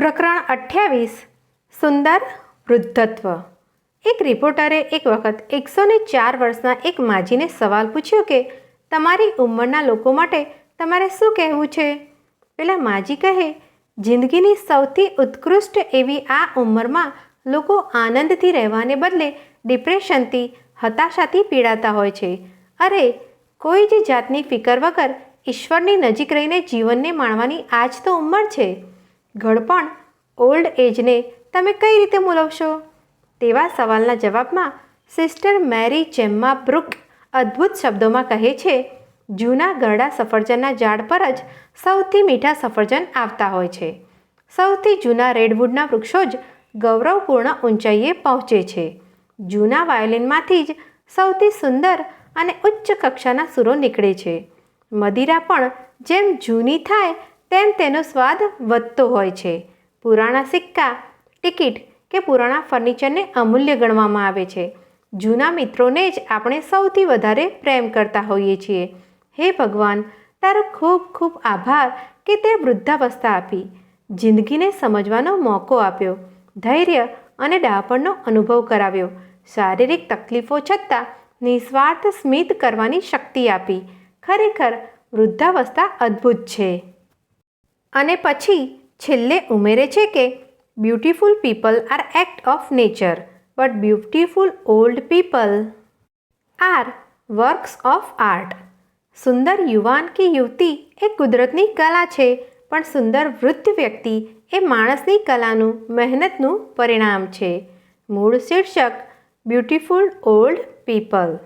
પ્રકરણ અઠ્યાવીસ, સુંદર વૃદ્ધત્વ. એક રિપોર્ટરે એક વખત એકસો ને ચાર વર્ષના એક માજીને સવાલ પૂછ્યો કે, તમારી ઉંમરના લોકો માટે તમારે શું કહેવું છે? પેલા માજી કહે, જિંદગીની સૌથી ઉત્કૃષ્ટ એવી આ ઉંમરમાં લોકો આનંદથી રહેવાને બદલે ડિપ્રેશનથી, હતાશાથી પીડાતા હોય છે. અરે, કોઈ જ જાતની ફિકર વગર ઈશ્વરની નજીક રહીને જીવનને માણવાની આ જ તો ઉંમર છે. ઘડપણ ઓલ્ડ એજને તમે કઈ રીતે મૂલવશો તેવા સવાલના જવાબમાં સિસ્ટર મેરી જેમ્મા બ્રુક અદ્ભુત શબ્દોમાં કહે છે, જૂના ગરડા સફરજનના ઝાડ પર જ સૌથી મીઠા સફરજન આવતા હોય છે. સૌથી જૂના રેડવુડના વૃક્ષો જ ગૌરવપૂર્ણ ઊંચાઈએ પહોંચે છે. જૂના વાયોલિનમાંથી જ સૌથી સુંદર અને ઉચ્ચ કક્ષાના સુરો નીકળે છે. મદિરા પણ જેમ જૂની થાય તેમ તેનો સ્વાદ વધતો હોય છે. પુરાણા સિક્કા, ટિકિટ કે પુરાણા ફર્નિચરને અમૂલ્ય ગણવામાં આવે છે. જૂના મિત્રોને જ આપણે સૌથી વધારે પ્રેમ કરતા હોઈએ છીએ. હે ભગવાન, તારો ખૂબ ખૂબ આભાર કે તે વૃદ્ધાવસ્થા આપી. જિંદગીને સમજવાનો મોકો આપ્યો, ધૈર્ય અને ડાપણનો અનુભવ કરાવ્યો. શારીરિક તકલીફો છતાં નિસ્વાર્થ સ્મિત કરવાની શક્તિ આપી. ખરેખર વૃદ્ધાવસ્થા અદ્ભુત છે. અને પછી છેલ્લે ઉમેરે છે કે beautiful people are act of nature but beautiful old people are works of art સુંદર યુવાન કે યુવતી એ કુદરતની કલા છે, પણ સુંદર વૃદ્ધ વ્યક્તિ એ માણસની કલાનું, મહેનતનું પરિણામ છે. મૂળ શીર્ષક બ્યુટિફુલ ઓલ્ડ પીપલ